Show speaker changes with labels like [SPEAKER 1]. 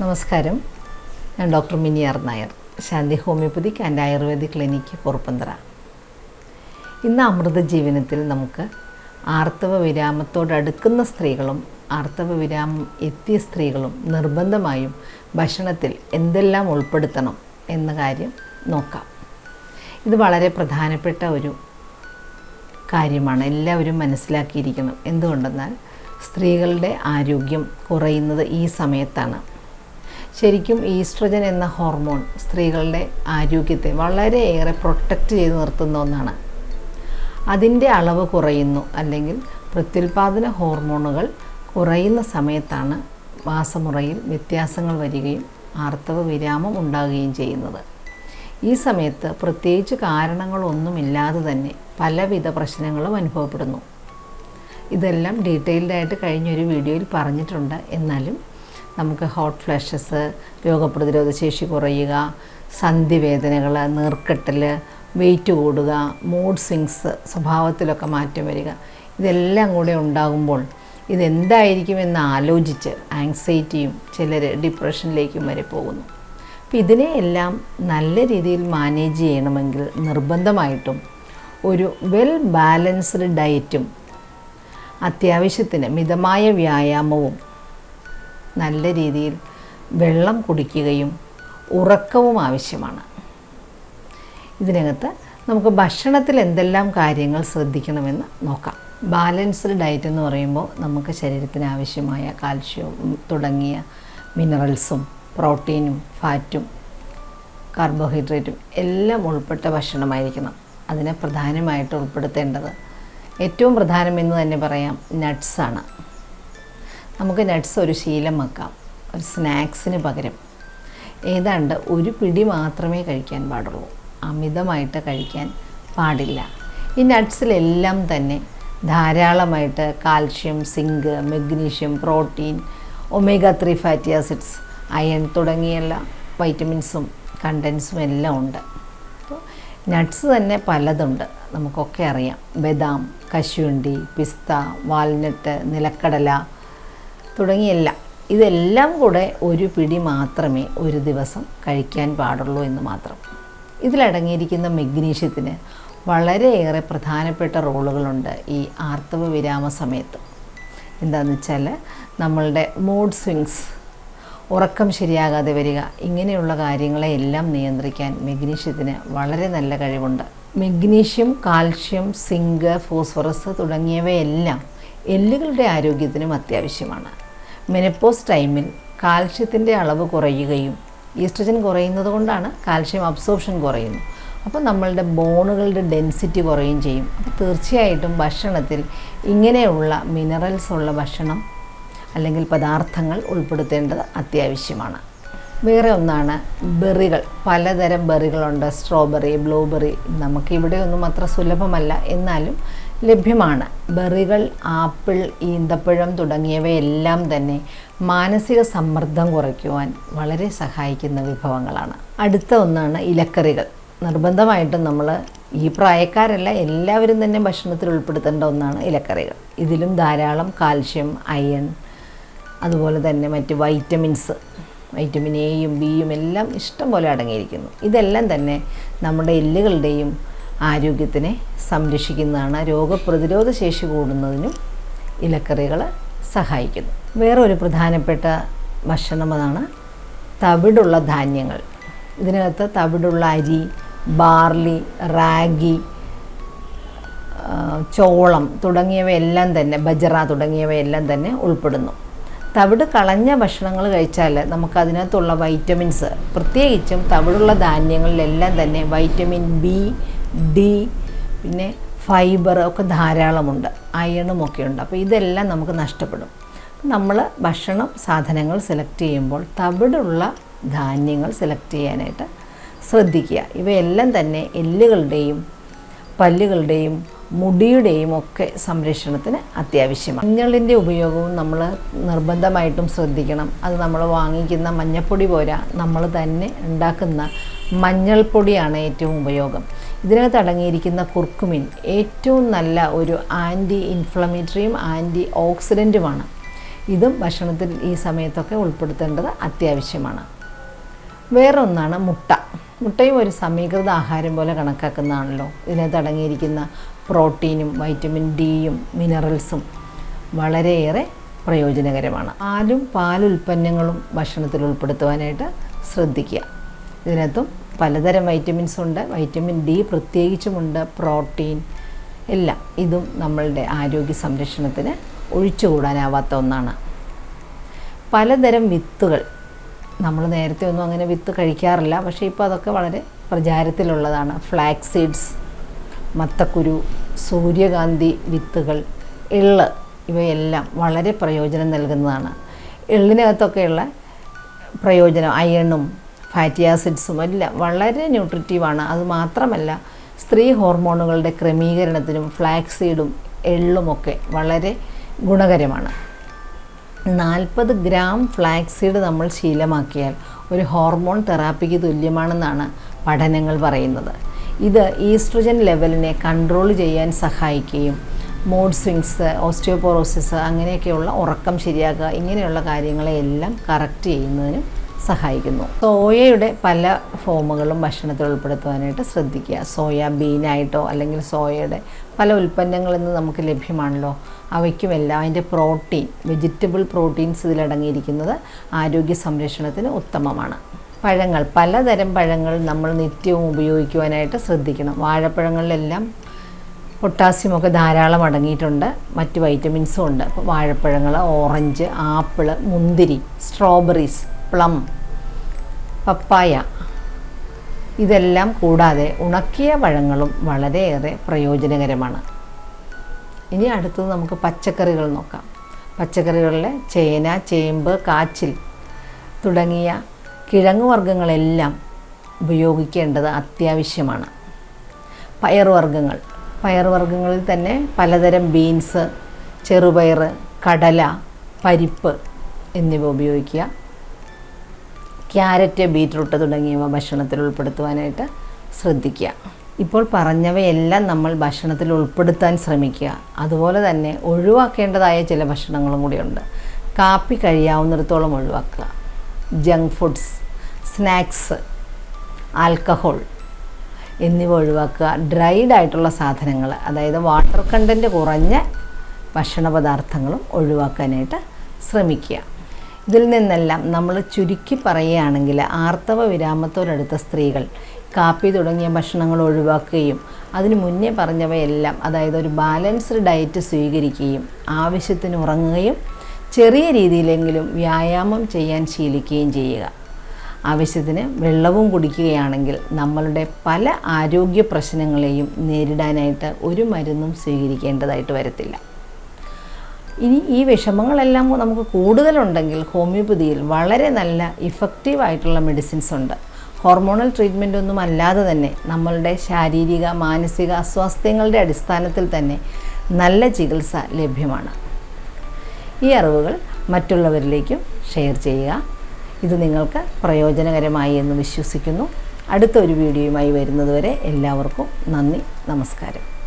[SPEAKER 1] നമസ്കാരം. ഞാൻ doctor Mini R Nair Shanti homeopathic and ayurvedic clinic Purappanthara. ഇന്ന് അമൃത ജീവനത്തിൽ നമുക്ക് ആർത്തവ വിരാമത്തോടടുക്കുന്ന സ്ത്രീകളും ആർത്തവ വിരാമം എത്തിയ സ്ത്രീകളും നിർബന്ധമായും ഭക്ഷണത്തിൽ എന്തെല്ലാം ഉൾപ്പെടുത്തണം എന്ന കാര്യം നോക്കാം. ഇത് വളരെ പ്രധാനപ്പെട്ട ഒരു കാര്യമാണ്. എല്ലാവരും മനസ്സിലാക്കിയിരിക്കണം. എന്തുകൊണ്ടെന്നാൽ സ്ത്രീകളുടെ ആരോഗ്യം കുറയുന്നത് ഈ സമയത്താണ്. ശരിക്കും ഈസ്ട്രജൻ എന്ന ഹോർമോൺ സ്ത്രീകളുടെ ആരോഗ്യത്തെ വളരെയേറെ പ്രൊട്ടക്റ്റ് ചെയ്ത് നിർത്തുന്ന ഒന്നാണ്. അതിന്റെ അളവ് കുറയുന്നു അല്ലെങ്കിൽ പ്രത്യുൽപാദന ഹോർമോണുകൾ കുറയുന്ന സമയത്താണ് മാസമുറയിൽ വ്യത്യാസങ്ങൾ വരികയും ആർത്തവ വിരാമം ഉണ്ടാകുകയും ചെയ്യുന്നത്. ഈ സമയത്ത് പ്രത്യേകിച്ച് കാരണങ്ങളൊന്നുമില്ലാതെ തന്നെ പലവിധ പ്രശ്നങ്ങളും അനുഭവപ്പെടുന്നു. ഇതെല്ലാം ഡീറ്റെയിൽഡായിട്ട് കഴിഞ്ഞൊരു വീഡിയോയിൽ പറഞ്ഞിട്ടുണ്ട്. എന്നാലും നമുക്ക് ഹോട്ട് ഫ്ലാഷസ് രോഗപ്രതിരോധ ശേഷി കുറയുക സന്ധിവേദനകൾ നീർക്കെട്ടൽ വെയിറ്റ് കൂടുക മൂഡ് സ്വിങ്സ് സ്വഭാവത്തിലൊക്കെ മാറ്റം വരിക. ഇതെല്ലാം കൂടെ ഉണ്ടാകുമ്പോൾ ഇതെന്തായിരിക്കുമെന്ന് ആലോചിച്ച് ആങ്സൈറ്റിയും ചിലർ ഡിപ്രഷനിലേക്കും വരെ പോകുന്നു. അപ്പം ഇതിനെയെല്ലാം നല്ല രീതിയിൽ മാനേജ് ചെയ്യണമെങ്കിൽ നിർബന്ധമായിട്ടും ഒരു വെൽ ബാലൻസ്ഡ് ഡയറ്റും അത്യാവശ്യത്തിന് മിതമായ വ്യായാമവും നല്ല രീതിയിൽ വെള്ളം കുടിക്കുകയും ഉറക്കവും ആവശ്യമാണ്. ഇതിനകത്ത് നമുക്ക് ഭക്ഷണത്തിൽ എന്തെല്ലാം കാര്യങ്ങൾ ശ്രദ്ധിക്കണമെന്ന് നോക്കാം. ബാലൻസ്ഡ് ഡയറ്റ് എന്ന് പറയുമ്പോൾ നമുക്ക് ശരീരത്തിന് ആവശ്യമായ കാൽഷ്യവും തുടങ്ങിയ മിനറൽസും പ്രോട്ടീനും ഫാറ്റും കാർബോഹൈഡ്രേറ്റും എല്ലാം ഉൾപ്പെട്ട ഭക്ഷണമായിരിക്കണം. അതിനെ പ്രധാനമായിട്ട് ഉൾപ്പെടുത്തേണ്ടത് ഏറ്റവും പ്രധാനമെന്ന് തന്നെ പറയാം നട്ട്സാണ്. നമുക്ക് നട്ട്സ് ഒരു ശീലം വെക്കാം. ഒരു സ്നാക്സിന് പകരം. ഏതാണ്ട് ഒരു പിടി മാത്രമേ കഴിക്കാൻ പാടുള്ളൂ. അമിതമായിട്ട് കഴിക്കാൻ പാടില്ല. ഈ നട്ട്സിലെല്ലാം തന്നെ ധാരാളമായിട്ട് calcium zinc magnesium protein omega three fatty acids iron തുടങ്ങിയുള്ള വൈറ്റമിൻസും കണ്ടൻസും എല്ലാം ഉണ്ട്. അപ്പോൾ നട്ട്സ് തന്നെ പലതുണ്ട്. നമുക്കൊക്കെ അറിയാം. ബദാം കശുവണ്ടി പിസ്ത വാൽനട്ട് നിലക്കടല തുടങ്ങിയെല്ലാം. ഇതെല്ലാം കൂടെ ഒരു പിടി മാത്രമേ ഒരു ദിവസം കഴിക്കാൻ പാടുള്ളൂ എന്ന് മാത്രം. ഇതിലടങ്ങിയിരിക്കുന്ന മെഗ്നീഷ്യത്തിന് വളരെയേറെ പ്രധാനപ്പെട്ട റോളുകളുണ്ട് ഈ ആർത്തവ വിരാമ സമയത്ത്. എന്താണെന്ന് വെച്ചാൽ നമ്മളുടെ മൂഡ് സ്വിങ്സ് ഉറക്കം ശരിയാകാതെ വരിക ഇങ്ങനെയുള്ള കാര്യങ്ങളെ എല്ലാം നിയന്ത്രിക്കാൻ മെഗ്നീഷ്യത്തിന് വളരെ നല്ല കഴിവുണ്ട്. മെഗ്നീഷ്യം കാൽഷ്യം സിങ്ക് ഫോസ്ഫറസ് തുടങ്ങിയവയെല്ലാം എല്ലുകളുടെ ആരോഗ്യത്തിനും അത്യാവശ്യമാണ്. മെനപ്പോസ് ടൈമിൽ കാൽഷ്യത്തിന്റെ അളവ് കുറയുകയും ഈസ്ട്രജൻ കുറയുന്നത് കൊണ്ടാണ് കാൽഷ്യം അബ്സോർപ്ഷൻ കുറയുന്നു അപ്പോൾ നമ്മളുടെ ബോണുകളുടെ ഡെൻസിറ്റി കുറയുകയും ചെയ്യും. അപ്പോൾ തീർച്ചയായിട്ടും ഭക്ഷണത്തിൽ ഇങ്ങനെയുള്ള മിനറൽസ് ഉള്ള ഭക്ഷണം അല്ലെങ്കിൽ പദാർത്ഥങ്ങൾ ഉൾപ്പെടുത്തേണ്ടത് അത്യാവശ്യമാണ്. വേറെ ഒന്നാണ് ബെറികൾ പലതരം ബെറികളുണ്ട് സ്ട്രോബെറി ബ്ലൂബെറി നമുക്കിവിടെ ഒന്നും അത്ര സുലഭമല്ല. എന്നാലും ലഭ്യമാണ്. ബെറികൾ ആപ്പിൾ ഈന്തപ്പഴം തുടങ്ങിയവയെല്ലാം തന്നെ മാനസിക സമ്മർദ്ദം കുറയ്ക്കുവാൻ വളരെ സഹായിക്കുന്ന വിഭവങ്ങളാണ്. അടുത്ത ഒന്നാണ് ഇലക്കറികൾ. നിർബന്ധമായിട്ടും നമ്മൾ ഈ പ്രായക്കാരല്ല എല്ലാവരും തന്നെ ഭക്ഷണത്തിൽ ഉൾപ്പെടുത്തേണ്ട ഒന്നാണ് ഇലക്കറികൾ. ഇതിലും ധാരാളം കാൽഷ്യം അയൺ അതുപോലെ തന്നെ മറ്റ് വൈറ്റമിൻസ് വൈറ്റമിൻ എയും ബിയും എല്ലാം ഇഷ്ടം പോലെ അടങ്ങിയിരിക്കുന്നു. ഇതെല്ലാം തന്നെ നമ്മുടെ എല്ലുകളുടെയും ആരോഗ്യത്തിനെ സംരക്ഷിക്കുന്നതാണ്. രോഗപ്രതിരോധ ശേഷി കൂടുന്നതിനും ഇലക്കറികൾ സഹായിക്കുന്നു. വേറെ ഒരു പ്രധാനപ്പെട്ട ഭക്ഷണമാണ് തവിടുള്ള ധാന്യങ്ങൾ. ഇതിനകത്ത് തവിടുള്ള അരി ബാർലി റാഗി ചോളം തുടങ്ങിയവയെല്ലാം തന്നെ ബജറ തുടങ്ങിയവയെല്ലാം തന്നെ ഉൾപ്പെടുന്നു. തവിട് കളഞ്ഞ ഭക്ഷണങ്ങൾ കഴിച്ചാൽ നമുക്കതിനകത്തുള്ള വൈറ്റമിൻസ് പ്രത്യേകിച്ചും തവിടുള്ള ധാന്യങ്ങളിലെല്ലാം തന്നെ വൈറ്റമിൻ ബി ഡി പിന്നെ ഫൈബർ ഒക്കെ ധാരാളമുണ്ട് അയണും ഒക്കെ ഉണ്ട് അപ്പോൾ ഇതെല്ലാം നമുക്ക് നഷ്ടപ്പെടും. നമ്മൾ ഭക്ഷണം സാധനങ്ങൾ സെലക്ട് ചെയ്യുമ്പോൾ തവിടുള്ള ധാന്യങ്ങൾ സെലക്ട് ചെയ്യാനായിട്ട് ശ്രദ്ധിക്കുക. ഇവയെല്ലാം തന്നെ എല്ലുകളുടെയും പല്ലുകളുടെയും മുടിയുടെയും ഒക്കെ സംരക്ഷണത്തിന് അത്യാവശ്യമാണ്. മഞ്ഞളിന്റെ ഉപയോഗവും നമ്മൾ നിർബന്ധമായിട്ടും ശ്രദ്ധിക്കണം. അത് നമ്മൾ വാങ്ങിക്കുന്ന മഞ്ഞപ്പൊടി പോരാ നമ്മൾ തന്നെ ഉണ്ടാക്കുന്ന മഞ്ഞൾപ്പൊടിയാണ് ഏറ്റവും ഉപയോഗം. ഇതിനകത്ത് അടങ്ങിയിരിക്കുന്ന കുർക്കുമിൻ ഏറ്റവും നല്ല ഒരു ആന്റി ഇൻഫ്ലമേറ്ററിയും ആന്റി ഓക്സിഡന്റുമാണ് ഇതും ഭക്ഷണത്തിൽ ഈ സമയത്തൊക്കെ ഉൾപ്പെടുത്തേണ്ടത് അത്യാവശ്യമാണ്. വേറൊന്നാണ് മുട്ട. മുട്ടയും ഒരു സമീകൃത ആഹാരം പോലെ കണക്കാക്കുന്നതാണല്ലോ. ഇതിനകത്ത് അടങ്ങിയിരിക്കുന്ന പ്രോട്ടീനും വൈറ്റമിൻ ഡിയും മിനറൽസും വളരെയേറെ പ്രയോജനകരമാണ്. പാലും പാലുൽപ്പന്നങ്ങളും ഭക്ഷണത്തിൽ ഉൾപ്പെടുത്തുവാനായിട്ട് ശ്രദ്ധിക്കുക. ഇതിനകത്തും പലതരം വൈറ്റമിൻസ് ഉണ്ട്. വൈറ്റമിൻ ഡി പ്രത്യേകിച്ചുമുണ്ട് പ്രോട്ടീൻ എല്ലാം ഇതും നമ്മളുടെ ആരോഗ്യ സംരക്ഷണത്തിന് ഒഴിച്ചുകൂടാനാവാത്ത ഒന്നാണ്. പലതരം വിത്തുകൾ നമ്മൾ നേരത്തെ ഒന്നും അങ്ങനെ വിത്ത് കഴിക്കാറില്ല പക്ഷേ ഇപ്പോൾ അതൊക്കെ വളരെ പ്രചാരത്തിലുള്ളതാണ്. ഫ്ലാക്സ് സീഡ്സ് മത്തക്കുരു സൂര്യകാന്തി വിത്തുകൾ എള്ള് ഇവയെല്ലാം വളരെ പ്രയോജനം നൽകുന്നതാണ്. എള്ളിനകത്തൊക്കെയുള്ള പ്രയോജനം അയണും ഫാറ്റി ആസിഡ്സും എല്ലാം വളരെ ന്യൂട്രിറ്റീവാണ് അത് മാത്രമല്ല സ്ത്രീ ഹോർമോണുകളുടെ ക്രമീകരണത്തിനും ഫ്ലാക്സീഡും എള്ളുമൊക്കെ വളരെ ഗുണകരമാണ്. നാൽപ്പത് ഗ്രാം ഫ്ലാക്സീഡ് നമ്മൾ ശീലമാക്കിയാൽ ഒരു ഹോർമോൺ തെറാപ്പിക്ക് തുല്യമാണെന്നാണ് പഠനങ്ങൾ പറയുന്നത്. ഇത് ഈസ്ട്രജൻ ലെവലിനെ കൺട്രോൾ ചെയ്യാൻ സഹായിക്കുകയും മൂഡ് സ്വിങ്സ് ഓസ്റ്റിയോപോറോസിസ് അങ്ങനെയൊക്കെയുള്ള ഉറക്കം ശരിയാക്കുക ഇങ്ങനെയുള്ള കാര്യങ്ങളെയെല്ലാം കറക്റ്റ് ചെയ്യുന്നതിനും സഹായിക്കുന്നു. സോയയുടെ പല ഫോമുകളും ഭക്ഷണത്തിൽ ഉൾപ്പെടുത്തുവാനായിട്ട് ശ്രദ്ധിക്കുക. സോയ ബീനായിട്ടോ അല്ലെങ്കിൽ സോയയുടെ പല ഉൽപ്പന്നങ്ങളിൽ നിന്ന് നമുക്ക് ലഭ്യമാണല്ലോ. അവയ്ക്കുമെല്ലാം അതിന്റെ പ്രോട്ടീൻ വെജിറ്റബിൾ പ്രോട്ടീൻസ് ഇതിലടങ്ങിയിരിക്കുന്നത് ആരോഗ്യ സംരക്ഷണത്തിന് ഉത്തമമാണ്. പഴങ്ങൾ പലതരം പഴങ്ങൾ നമ്മൾ നിത്യവും ഉപയോഗിക്കുവാനായിട്ട് ശ്രദ്ധിക്കണം. വാഴപ്പഴങ്ങളിലെല്ലാം പൊട്ടാസ്യമൊക്കെ ധാരാളം അടങ്ങിയിട്ടുണ്ട്. മറ്റ് വൈറ്റമിൻസും ഉണ്ട്. അപ്പോൾ വാഴപ്പഴങ്ങൾ ഓറഞ്ച് ആപ്പിൾ മുന്തിരി സ്ട്രോബെറീസ് പ്ലം പപ്പായ ഇതെല്ലാം കൂടാതെ ഉണക്കിയ പഴങ്ങളും വളരെയേറെ പ്രയോജനകരമാണ്. ഇനി അടുത്തത് നമുക്ക് പച്ചക്കറികൾ നോക്കാം. പച്ചക്കറികളിലെ ചേന ചേമ്പ് കാച്ചിൽ തുടങ്ങിയ കിഴങ്ങ് വർഗങ്ങളെല്ലാം ഉപയോഗിക്കേണ്ടത് അത്യാവശ്യമാണ്. പയറുവർഗങ്ങൾ. പയറുവർഗങ്ങളിൽ തന്നെ പലതരം ബീൻസ് ചെറുപയർ കടല പരിപ്പ് എന്നിവ ഉപയോഗിക്കുക. ക്യാരറ്റ് ബീറ്റ്റൂട്ട് തുടങ്ങിയവ ഭക്ഷണത്തിൽ ഉൾപ്പെടുത്തുവാനായിട്ട് ശ്രദ്ധിക്കുക. ഇപ്പോൾ പറഞ്ഞവയെല്ലാം നമ്മൾ ഭക്ഷണത്തിൽ ഉൾപ്പെടുത്താൻ ശ്രമിക്കുക. അതുപോലെ തന്നെ ഒഴിവാക്കേണ്ടതായ ചില ഭക്ഷണങ്ങളും കൂടിയുണ്ട്. കാപ്പി കഴിയാവുന്നിടത്തോളം ഒഴിവാക്കുക. ജങ്ക് ഫുഡ്സ് സ്നാക്സ് ആൽക്കഹോൾ എന്നിവ ഒഴിവാക്കുക. ഡ്രൈഡ് ആയിട്ടുള്ള സാധനങ്ങൾ അതായത് വാട്ടർ കണ്ടന്റ് കുറഞ്ഞ ഭക്ഷണ പദാർത്ഥങ്ങളും ഒഴിവാക്കാനായിട്ട് ശ്രമിക്കുക. ഇതിൽ നിന്നെല്ലാം നമ്മൾ ചുരുക്കി പറയുകയാണെങ്കിൽ ആർത്തവ വിരാമത്തോടടുത്ത സ്ത്രീകൾ കാപ്പി തുടങ്ങിയ ഭക്ഷണങ്ങൾ ഒഴിവാക്കുകയും അതിന് മുന്നേ പറഞ്ഞവയെല്ലാം അതായത് ഒരു ബാലൻസ്ഡ് ഡയറ്റ് സ്വീകരിക്കുകയും ആവശ്യത്തിന് ഉറങ്ങുകയും ചെറിയ രീതിയിലെങ്കിലും വ്യായാമം ചെയ്യാൻ ശീലിക്കുകയും ചെയ്യുക. ആവശ്യത്തിന് വെള്ളവും കുടിക്കുകയാണെങ്കിൽ നമ്മളുടെ പല ആരോഗ്യ പ്രശ്നങ്ങളെയും നേരിടാനായിട്ട് ഒരു മരുന്നും സ്വീകരിക്കേണ്ടതായിട്ട് വരത്തില്ല. ഇനി ഈ വിഷമങ്ങളെല്ലാം നമുക്ക് കൂടുതലുണ്ടെങ്കിൽ ഹോമിയോപ്പതിയിൽ വളരെ നല്ല ഇഫക്റ്റീവ് ആയിട്ടുള്ള മെഡിസിൻസ് ഉണ്ട്. ഹോർമോണൽ ട്രീറ്റ്മെന്റ് ഒന്നും അല്ലാതെ തന്നെ നമ്മളുടെ ശാരീരിക മാനസിക അസ്വാസ്ഥ്യങ്ങളുടെ അടിസ്ഥാനത്തിൽ തന്നെ നല്ല ചികിത്സ ലഭ്യമാണ്. ഈ അറിവുകൾ മറ്റുള്ളവരിലേക്കും ഷെയർ ചെയ്യുക. ഇത് നിങ്ങൾക്ക് പ്രയോജനകരമായി എന്ന് വിശ്വസിക്കുന്നു. അടുത്ത ഒരു വീഡിയോയുമായി വരുന്നതുവരെ എല്ലാവർക്കും നന്ദി നമസ്കാരം.